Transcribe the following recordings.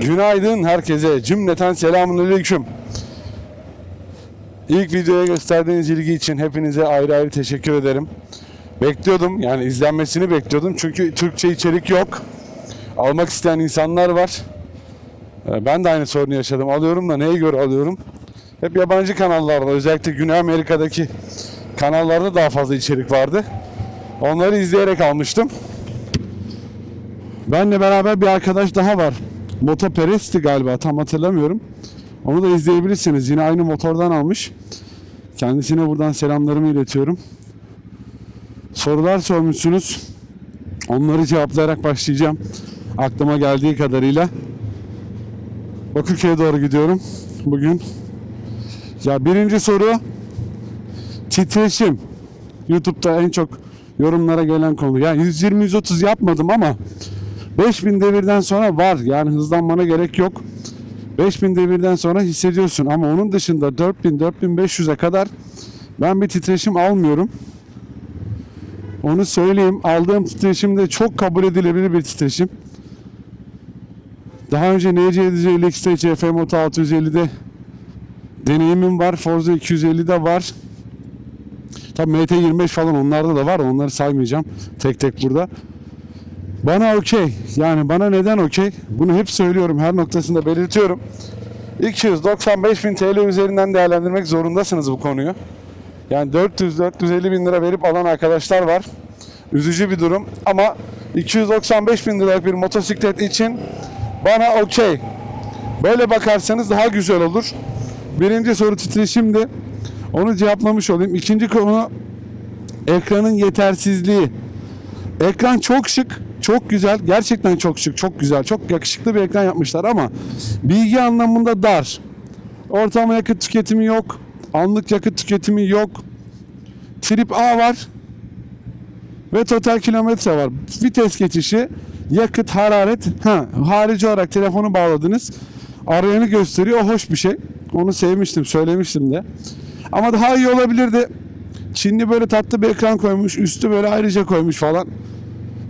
Günaydın herkese. Cümleten selamun aleyküm. İlk videoya gösterdiğiniz ilgi için hepinize ayrı ayrı teşekkür ederim. Bekliyordum yani izlenmesini bekliyordum çünkü Türkçe içerik yok. Almak isteyen insanlar var. Ee, Ben de aynı sorunu yaşadım. Alıyorum da neye göre alıyorum? Hep yabancı kanallarda özellikle Güney Amerika'daki kanallarda daha fazla içerik vardı. Onları izleyerek almıştım. Benle beraber bir arkadaş daha var. Moto Perez'ti galiba tam hatırlamıyorum. Onu da izleyebilirsiniz. Yine aynı motordan almış. Kendisine buradan selamlarımı iletiyorum. Sorular sormuşsunuz. Onları cevaplayarak başlayacağım. Aklıma geldiği kadarıyla. Bakırköy'e doğru gidiyorum. Bugün. Ya birinci soru titreşim. YouTube'da en çok yorumlara gelen konu. Yani 120-130 yapmadım ama 5000 devirden sonra var. Yani hızlanmana gerek yok. 5000 devirden sonra hissediyorsun ama onun dışında 4000-4500'e kadar ben bir titreşim almıyorum. Onu söyleyeyim. Aldığım titreşim de çok kabul edilebilir bir titreşim. Daha önce NC750 X'te CF Moto 650'de deneyimim var. Forza 250'de var. Tabii MT25 falan onlarda da var. Onları saymayacağım tek tek burada. Bana okey. Yani bana neden okey? Bunu hep söylüyorum. Her noktasında belirtiyorum. 295 bin TL üzerinden değerlendirmek zorundasınız bu konuyu. Yani 400-450 bin lira verip alan arkadaşlar var. Üzücü bir durum ama 295 bin liralık bir motosiklet için bana okey. Böyle bakarsanız daha güzel olur. Birinci soru titreşimdi. Onu cevaplamış olayım. İkinci konu ekranın yetersizliği. Ekran çok şık, çok güzel. Gerçekten çok şık, çok güzel. Çok yakışıklı bir ekran yapmışlar ama bilgi anlamında dar. Ortalama yakıt tüketimi yok. Anlık yakıt tüketimi yok. Trip A var. Ve total kilometre var. Vites geçişi, yakıt, hararet. Ha, harici olarak telefonu bağladınız. Arayanı gösteriyor. O hoş bir şey. Onu sevmiştim, söylemiştim de. Ama daha iyi olabilirdi. Çinli böyle tatlı bir ekran koymuş. Üstü böyle ayrıca koymuş falan.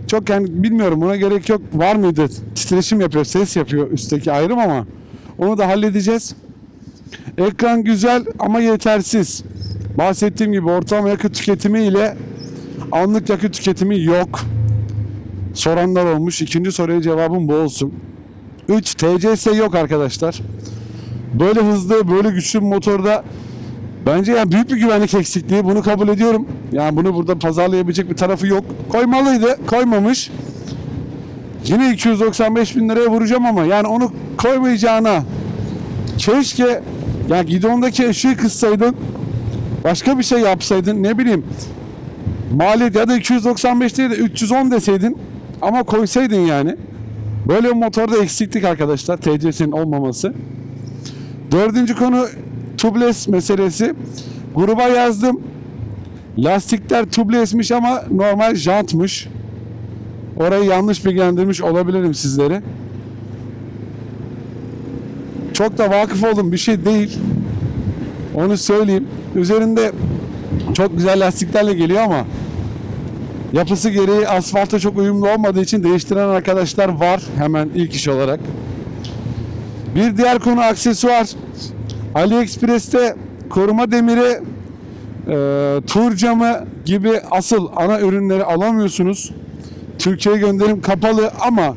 Çok yani bilmiyorum buna gerek yok. Var mıydı? Titreşim yapıyor, ses yapıyor üstteki ayrım ama onu da halledeceğiz. Ekran güzel ama yetersiz. Bahsettiğim gibi ortalama yakıt tüketimi ile anlık yakıt tüketimi yok. Soranlar olmuş. İkinci soruya cevabım bu olsun. 3. TCS yok arkadaşlar. Böyle hızlı, böyle güçlü bir motorda Bence yani büyük bir güvenlik eksikliği. Bunu kabul ediyorum. Yani bunu burada pazarlayabilecek bir tarafı yok. Koymalıydı. Koymamış. Yine 295 bin liraya vuracağım ama yani onu koymayacağına keşke ya gidondaki ışığı kıssaydın başka bir şey yapsaydın ne bileyim maliyet ya da 295 değil de 310 deseydin ama koysaydın yani. Böyle bir motorda eksiklik arkadaşlar TCS'nin olmaması. Dördüncü konu tubeless meselesi. Gruba yazdım. Lastikler tubeless'miş ama normal jantmış. Orayı yanlış bilgilendirmiş olabilirim sizlere. Çok da vakıf olduğum bir şey değil. Onu söyleyeyim. Üzerinde çok güzel lastiklerle geliyor ama yapısı gereği asfalta çok uyumlu olmadığı için değiştiren arkadaşlar var hemen ilk iş olarak. Bir diğer konu aksesuar. AliExpress'te koruma demiri, e, tur camı gibi asıl ana ürünleri alamıyorsunuz. Türkiye'ye gönderim kapalı ama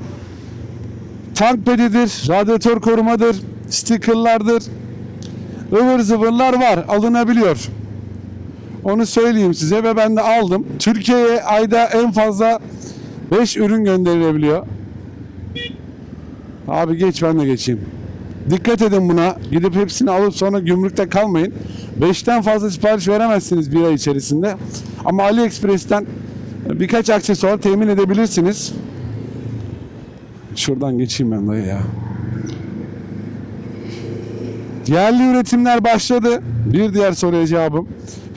tank pedidir, radyatör korumadır, stickerlardır, ıvır zıvırlar var, alınabiliyor. Onu söyleyeyim size ve ben de aldım. Türkiye'ye ayda en fazla 5 ürün gönderilebiliyor. Abi geç ben de geçeyim. Dikkat edin buna. Gidip hepsini alıp sonra gümrükte kalmayın. 5'ten fazla sipariş veremezsiniz bir ay içerisinde. Ama AliExpress'ten birkaç aksesuar temin edebilirsiniz. Şuradan geçeyim ben dayı ya. Yerli üretimler başladı. Bir diğer soruya cevabım.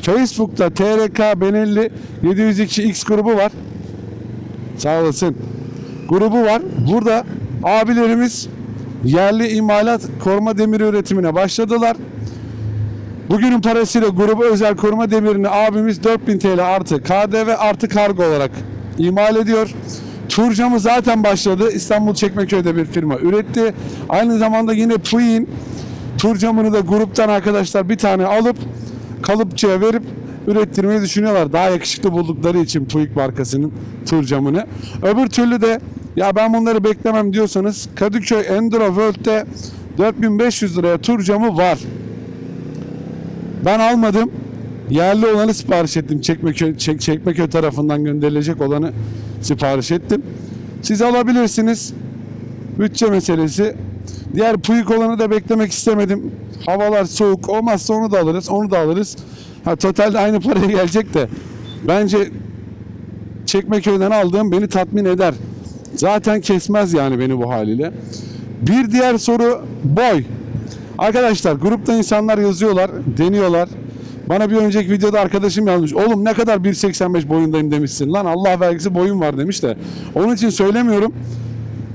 Facebook'ta TRK Benelli 702X grubu var. Sağ olasın. Grubu var. Burada abilerimiz yerli imalat koruma demiri üretimine başladılar. Bugünün parasıyla grubu özel koruma demirini abimiz 4000 TL artı KDV artı kargo olarak imal ediyor. Turcamı zaten başladı. İstanbul Çekmeköy'de bir firma üretti. Aynı zamanda yine Puyin Turcamını da gruptan arkadaşlar bir tane alıp kalıpçıya verip ürettirmeyi düşünüyorlar. Daha yakışıklı buldukları için Puig markasının Turcamını. Öbür türlü de ya ben bunları beklemem diyorsanız Kadıköy Enduro World'de 4500 liraya Turcamı var. Ben almadım. Yerli olanı sipariş ettim. Çekmeköy, Çek, Çekmeköy tarafından gönderilecek olanı sipariş ettim. Siz alabilirsiniz. Bütçe meselesi. Diğer Puig olanı da beklemek istemedim. Havalar soğuk. Olmazsa onu da alırız. Onu da alırız. Ha, totalde aynı paraya gelecek de. Bence Çekmeköy'den aldığım beni tatmin eder. Zaten kesmez yani beni bu haliyle. Bir diğer soru boy. Arkadaşlar grupta insanlar yazıyorlar, deniyorlar. Bana bir önceki videoda arkadaşım yazmış. Oğlum ne kadar 1.85 boyundayım demişsin. Lan Allah vergisi boyum var demiş de. Onun için söylemiyorum.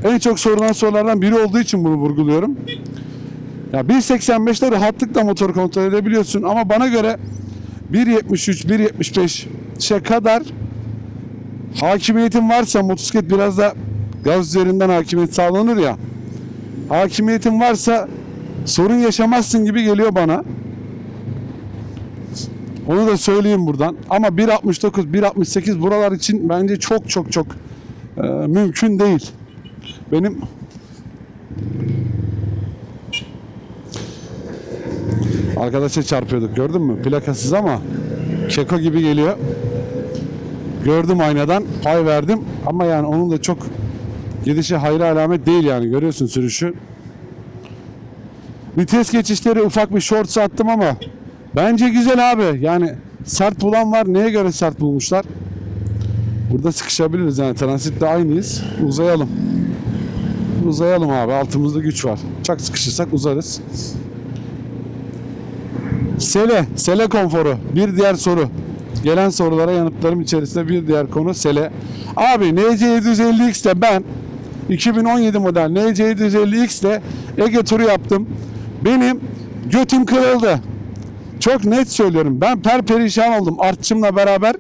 En çok sorulan sorulardan biri olduğu için bunu vurguluyorum. Ya 1.85'te rahatlıkla motor kontrol edebiliyorsun ama bana göre 1.73, 1.75'e kadar hakimiyetin varsa motosiklet biraz da gaz üzerinden hakimiyet sağlanır ya. Hakimiyetin varsa sorun yaşamazsın gibi geliyor bana. Onu da söyleyeyim buradan. Ama 1.69, 1.68 buralar için bence çok çok çok e, mümkün değil. Benim arkadaşa çarpıyorduk gördün mü? Plakasız ama keko gibi geliyor. Gördüm aynadan pay verdim ama yani onun da çok gidişi hayra alamet değil yani görüyorsun sürüşü. Vites geçişleri ufak bir short attım ama bence güzel abi. Yani sert bulan var. Neye göre sert bulmuşlar? Burada sıkışabiliriz yani transitle aynıyız. Uzayalım. Uzayalım abi. Altımızda güç var. Çok sıkışırsak uzarız. Sele, sele konforu. Bir diğer soru. Gelen sorulara yanıtlarım içerisinde bir diğer konu sele. Abi NC750X'te ben 2017 model NC750X'te Ege turu yaptım. Benim götüm kırıldı. Çok net söylüyorum. Ben per perişan oldum artçımla beraber.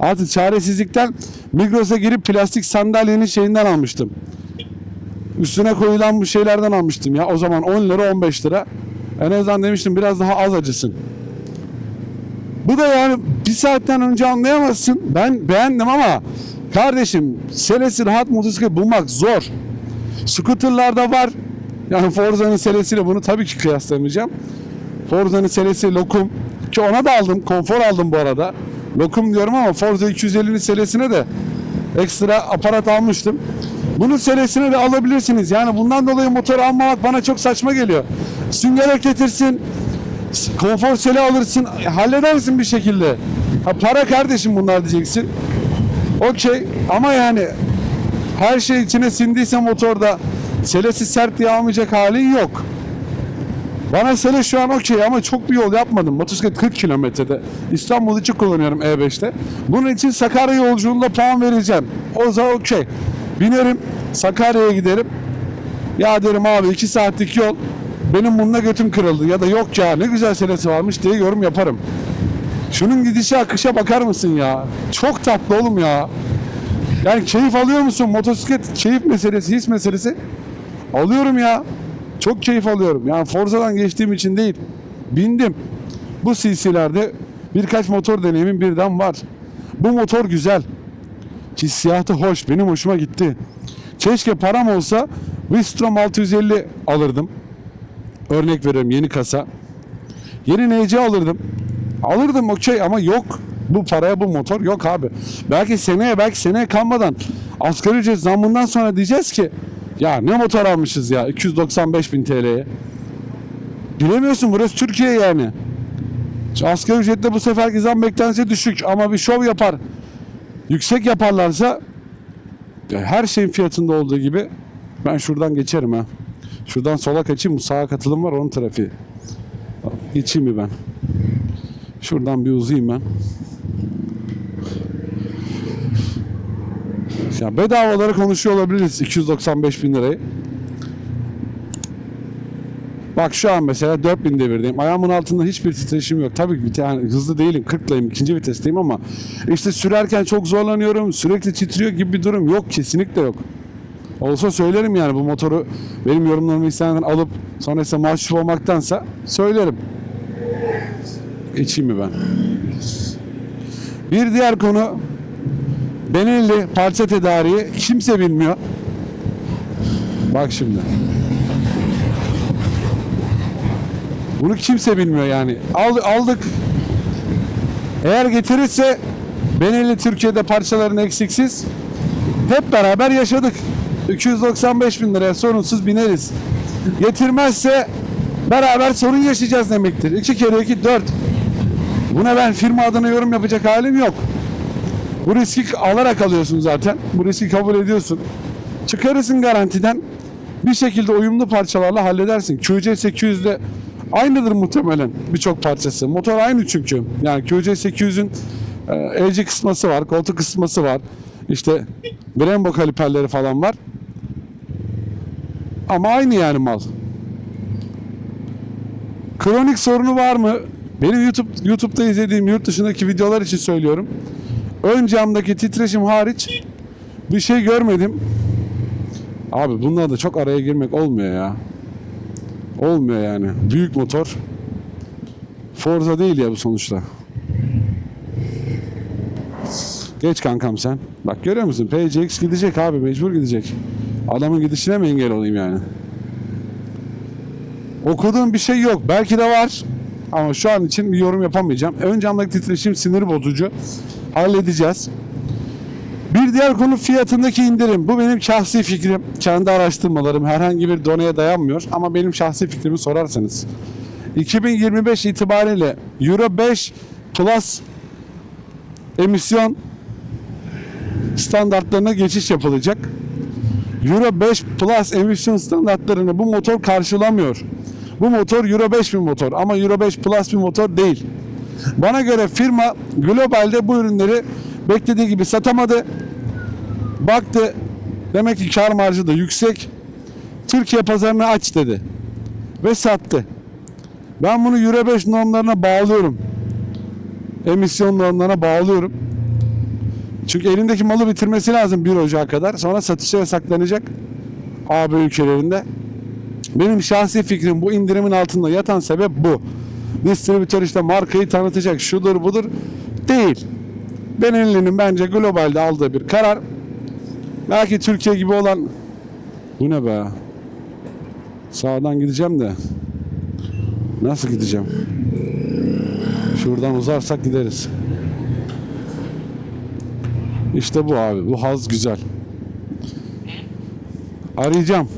Artık çaresizlikten Migros'a girip plastik sandalyenin şeyinden almıştım. Üstüne koyulan bu şeylerden almıştım ya. O zaman 10 lira 15 lira. En azından demiştim biraz daha az acısın. Bu da yani bir saatten önce anlayamazsın. Ben beğendim ama kardeşim selesi rahat motosiklet bulmak zor. Scooter'larda var. Yani Forza'nın selesiyle bunu tabii ki kıyaslamayacağım. Forza'nın selesi lokum ki ona da aldım. Konfor aldım bu arada. Lokum diyorum ama Forza 250'nin selesine de ekstra aparat almıştım. Bunun selesini de alabilirsiniz. Yani bundan dolayı motor almamak bana çok saçma geliyor. Sünger getirsin, konfor seli alırsın, halledersin bir şekilde. Ha, para kardeşim bunlar diyeceksin. Okey ama yani her şey içine sindiyse motorda selesi sert diye almayacak halin yok. Bana sele şu an okey ama çok bir yol yapmadım. Motosiklet 40 kilometrede. İstanbul için kullanıyorum E5'te. Bunun için Sakarya yolculuğunda puan vereceğim. O zaman okey. Binerim Sakarya'ya giderim. Ya derim abi 2 saatlik yol. Benim bununla götüm kırıldı. Ya da yok ya ne güzel selesi varmış diye yorum yaparım. Şunun gidişe akışa bakar mısın ya? Çok tatlı oğlum ya. Yani keyif alıyor musun? Motosiklet keyif meselesi, his meselesi. Alıyorum ya. Çok keyif alıyorum. Yani Forza'dan geçtiğim için değil. Bindim. Bu CC'lerde birkaç motor deneyimim birden var. Bu motor güzel. Hissiyatı hoş. Benim hoşuma gitti. Keşke param olsa Wistrom 650 alırdım. Örnek veriyorum yeni kasa. Yeni NC alırdım. Alırdım okey ama yok. Bu paraya bu motor yok abi. Belki seneye belki seneye kalmadan asgari ücret zammından sonra diyeceğiz ki ya ne motor almışız ya 295 bin TL'ye. Bilemiyorsun burası Türkiye yani. Şu Asgari ücretle bu seferki zam beklentisi düşük ama bir şov yapar. Yüksek yaparlarsa ya her şeyin fiyatında olduğu gibi ben şuradan geçerim ha. Şuradan sola kaçayım sağa katılım var onun trafiği. Geçeyim mi ben? Şuradan bir uzayayım ben. Ya bedavaları konuşuyor olabiliriz 295 bin lirayı. Bak şu an mesela 4000 devirdeyim. Ayağımın altında hiçbir titreşim yok. Tabii ki tane hızlı değilim. 40'layım. ikinci vitesteyim ama işte sürerken çok zorlanıyorum. Sürekli titriyor gibi bir durum yok. Kesinlikle yok. Olsa söylerim yani bu motoru benim yorumlarımı isteyenler alıp sonra ise mahcup olmaktansa söylerim. Geçeyim mi ben? Bir diğer konu Benelli parça tedariği kimse bilmiyor. Bak şimdi. Bunu kimse bilmiyor yani. Al- aldık. Eğer getirirse Benelli Türkiye'de parçaların eksiksiz hep beraber yaşadık. 295 bin liraya sorunsuz bineriz. Getirmezse beraber sorun yaşayacağız demektir. 2 kere 2 4. Buna ben firma adına yorum yapacak halim yok. Bu riski alarak alıyorsun zaten. Bu riski kabul ediyorsun. Çıkarırsın garantiden. Bir şekilde uyumlu parçalarla halledersin. QC800'de aynıdır muhtemelen birçok parçası. Motor aynı çünkü. Yani QC800'ün e, elci kısması var, koltuk kısması var. İşte Brembo kaliperleri falan var. Ama aynı yani mal. Kronik sorunu var mı? Benim YouTube YouTube'da izlediğim yurt dışındaki videolar için söylüyorum. Ön camdaki titreşim hariç bir şey görmedim. Abi bunlar da çok araya girmek olmuyor ya. Olmuyor yani. Büyük motor. Forza değil ya bu sonuçta. Geç kankam sen. Bak görüyor musun? PCX gidecek abi mecbur gidecek. Adamın gidişine mi engel olayım yani? Okuduğum bir şey yok. Belki de var. Ama şu an için bir yorum yapamayacağım. Ön camdaki titreşim sinir bozucu. Halledeceğiz. Bir diğer konu fiyatındaki indirim. Bu benim şahsi fikrim. Kendi araştırmalarım herhangi bir donaya dayanmıyor. Ama benim şahsi fikrimi sorarsanız. 2025 itibariyle Euro 5 Plus emisyon standartlarına geçiş yapılacak. Euro 5 Plus emisyon standartlarını bu motor karşılamıyor. Bu motor Euro 5 bir motor ama Euro 5 Plus bir motor değil. Bana göre firma globalde bu ürünleri beklediği gibi satamadı. Baktı demek ki kar marjı da yüksek. Türkiye pazarını aç dedi. Ve sattı. Ben bunu Euro 5 normlarına bağlıyorum. Emisyon normlarına bağlıyorum. Çünkü elindeki malı bitirmesi lazım 1 Ocağı kadar. Sonra satışa yasaklanacak AB ülkelerinde. Benim şahsi fikrim bu indirimin altında yatan sebep bu. Distribütör işte markayı tanıtacak şudur budur değil. Benelli'nin bence globalde aldığı bir karar. Belki Türkiye gibi olan bu ne be? Sağdan gideceğim de nasıl gideceğim? Şuradan uzarsak gideriz. İşte bu abi. Bu haz güzel. Arayacağım.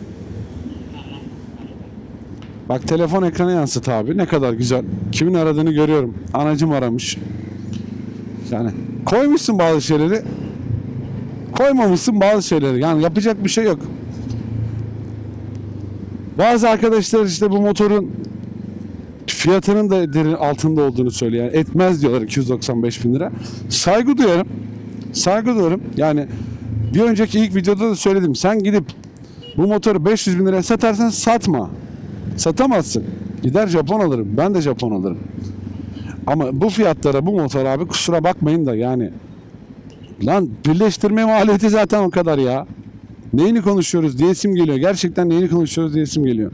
Bak telefon ekranı yansıt abi. Ne kadar güzel. Kimin aradığını görüyorum. Anacım aramış. Yani koymuşsun bazı şeyleri. Koymamışsın bazı şeyleri. Yani yapacak bir şey yok. Bazı arkadaşlar işte bu motorun fiyatının da derin altında olduğunu söylüyor. Yani etmez diyorlar 295 bin lira. Saygı duyarım. Saygı duyarım. Yani bir önceki ilk videoda da söyledim. Sen gidip bu motoru 500 bin liraya satarsan satma. Satamazsın. Gider Japon alırım. Ben de Japon alırım. Ama bu fiyatlara bu motor abi kusura bakmayın da yani lan birleştirme maliyeti zaten o kadar ya. Neyini konuşuyoruz diyesim geliyor. Gerçekten neyini konuşuyoruz diyesim geliyor.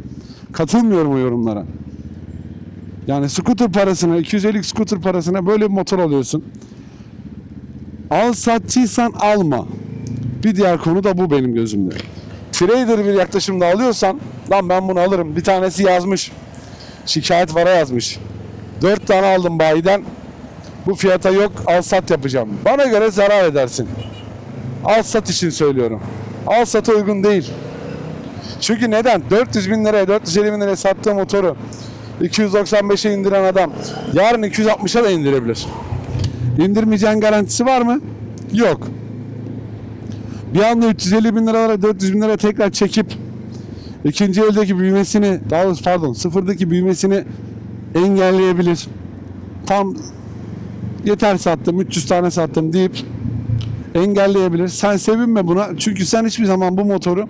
Katılmıyorum o yorumlara. Yani scooter parasına, 250 scooter parasına böyle bir motor alıyorsun. Al satçıysan alma. Bir diğer konu da bu benim gözümde. Trader bir yaklaşımda alıyorsan lan ben bunu alırım. Bir tanesi yazmış. Şikayet vara yazmış. Dört tane aldım bayiden. Bu fiyata yok al sat yapacağım. Bana göre zarar edersin. Al sat için söylüyorum. Al sata uygun değil. Çünkü neden? 400 bin liraya 450 bin liraya sattığı motoru 295'e indiren adam yarın 260'a da indirebilir. İndirmeyeceğin garantisi var mı? Yok. Bir anda 350 bin liralara 400 bin lira tekrar çekip ikinci eldeki büyümesini daha doğrusu pardon sıfırdaki büyümesini engelleyebilir. Tam yeter sattım 300 tane sattım deyip engelleyebilir. Sen sevinme buna çünkü sen hiçbir zaman bu motoru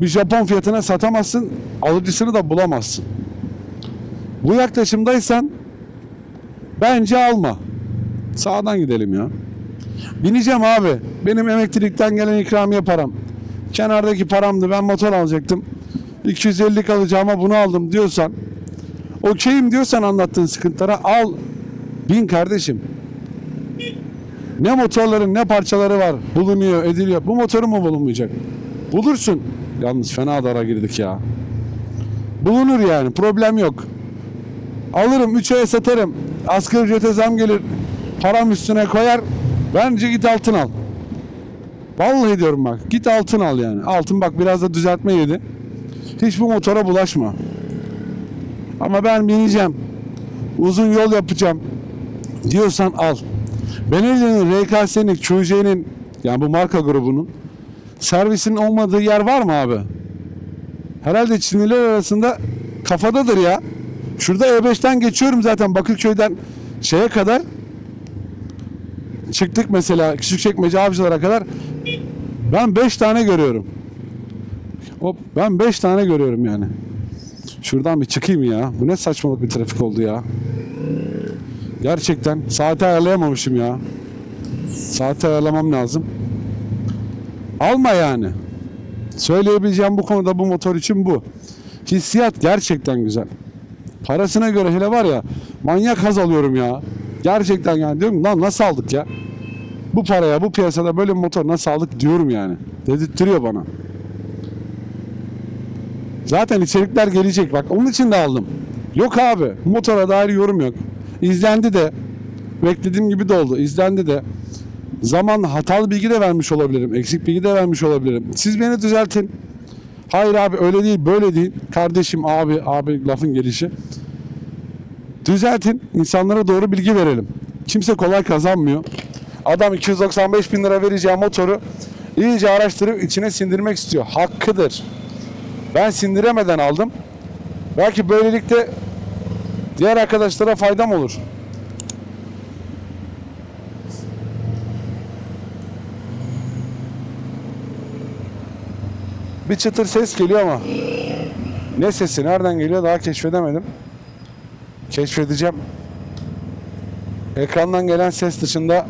bir Japon fiyatına satamazsın, alıcısını da bulamazsın. Bu yaklaşımdaysan bence alma. Sağdan gidelim ya. Bineceğim abi. Benim emeklilikten gelen ikramiye param. Kenardaki paramdı. Ben motor alacaktım. 250 kalacağıma bunu aldım diyorsan okeyim diyorsan anlattığın sıkıntılara al. Bin kardeşim. Ne motorların ne parçaları var. Bulunuyor, ediliyor. Bu motoru mu bulunmayacak? Bulursun. Yalnız fena dara girdik ya. Bulunur yani. Problem yok. Alırım 3 aya satarım. Asgari ücrete zam gelir. Param üstüne koyar. Bence git altın al. Vallahi diyorum bak. Git altın al yani. Altın bak biraz da düzeltme yedi. Hiç bu motora bulaşma. Ama ben bineceğim. Uzun yol yapacağım. Diyorsan al. Benelli'nin, RKS'nin, QC'nin yani bu marka grubunun servisinin olmadığı yer var mı abi? Herhalde Çinliler arasında kafadadır ya. Şurada E5'ten geçiyorum zaten Bakırköy'den şeye kadar. Çıktık mesela Küçükçekmece Avcılar'a kadar. Ben 5 tane görüyorum. Hop ben 5 tane görüyorum yani. Şuradan bir çıkayım ya. Bu ne saçmalık bir trafik oldu ya. Gerçekten saati ayarlayamamışım ya. Saati ayarlamam lazım. Alma yani. Söyleyebileceğim bu konuda bu motor için bu. Hissiyat gerçekten güzel. Parasına göre hele var ya manyak haz alıyorum ya. Gerçekten yani diyorum lan nasıl aldık ya? Bu paraya bu piyasada böyle bir motor nasıl aldık diyorum yani. Dedirtiyor bana. Zaten içerikler gelecek bak onun için de aldım. Yok abi motora dair yorum yok. İzlendi de beklediğim gibi de oldu. İzlendi de zaman hatalı bilgi de vermiş olabilirim. Eksik bilgi de vermiş olabilirim. Siz beni düzeltin. Hayır abi öyle değil böyle değil. Kardeşim abi abi lafın gelişi. Düzeltin. insanlara doğru bilgi verelim. Kimse kolay kazanmıyor. Adam 295 bin lira vereceği motoru iyice araştırıp içine sindirmek istiyor. Hakkıdır. Ben sindiremeden aldım. Belki böylelikle diğer arkadaşlara faydam olur. Bir çıtır ses geliyor ama ne sesi nereden geliyor daha keşfedemedim. Keşfedeceğim. Ekrandan gelen ses dışında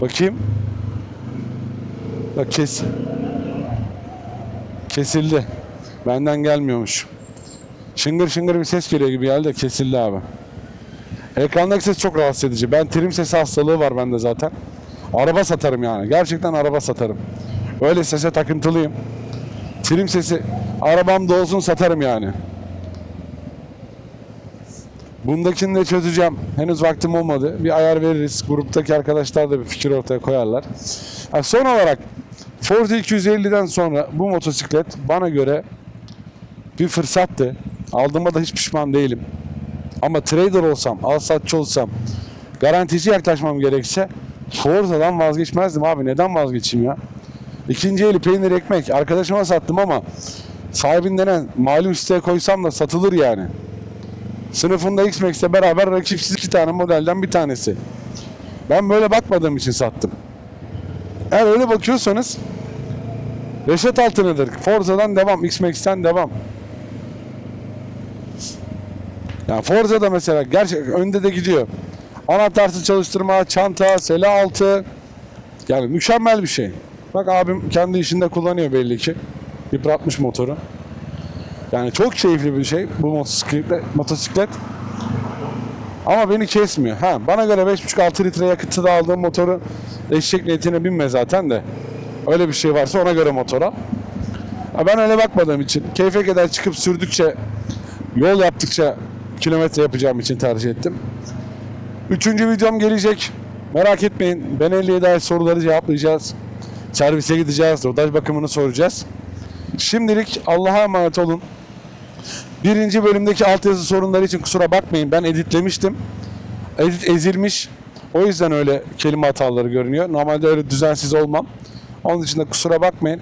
bakayım. Bak kes. Kesildi. Benden gelmiyormuş. Şıngır şıngır bir ses geliyor gibi geldi de kesildi abi. Ekrandaki ses çok rahatsız edici. Ben trim sesi hastalığı var bende zaten. Araba satarım yani. Gerçekten araba satarım. Öyle sese takıntılıyım. Trim sesi arabamda olsun satarım yani. Bundakini de çözeceğim. Henüz vaktim olmadı. Bir ayar veririz. Gruptaki arkadaşlar da bir fikir ortaya koyarlar. Ha, son olarak Ford 250'den sonra bu motosiklet bana göre bir fırsattı. Aldığıma da hiç pişman değilim. Ama trader olsam, alsatçı olsam, garantici yaklaşmam gerekse Forza'dan vazgeçmezdim abi. Neden vazgeçeyim ya? İkinci eli peynir ekmek. Arkadaşıma sattım ama sahibinden malum siteye koysam da satılır yani. Sınıfında X-Max'le beraber rakipsiz iki tane modelden bir tanesi. Ben böyle bakmadığım için sattım. Eğer öyle bakıyorsanız Reşat Altını'dır. Forza'dan devam, X-Max'ten devam. Yani Forza'da mesela gerçek önde de gidiyor. Anahtarsız çalıştırma, çanta, sele altı. Yani mükemmel bir şey. Bak abim kendi işinde kullanıyor belli ki. Yıpratmış motoru. Yani çok keyifli bir şey bu motosiklet. motosiklet. Ama beni kesmiyor. Ha, bana göre 5.5-6 litre yakıtı da aldığım motoru eşek niyetine binme zaten de. Öyle bir şey varsa ona göre motora. Ha, ben öyle bakmadığım için keyfe kadar çıkıp sürdükçe yol yaptıkça kilometre yapacağım için tercih ettim. Üçüncü videom gelecek. Merak etmeyin. Ben 50'ye dair soruları cevaplayacağız. Servise gideceğiz. Rodaj bakımını soracağız. Şimdilik Allah'a emanet olun. Birinci bölümdeki altyazı sorunları için kusura bakmayın. Ben editlemiştim. Edit ezilmiş. O yüzden öyle kelime hataları görünüyor. Normalde öyle düzensiz olmam. Onun için de kusura bakmayın.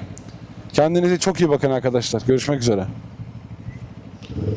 Kendinize çok iyi bakın arkadaşlar. Görüşmek üzere.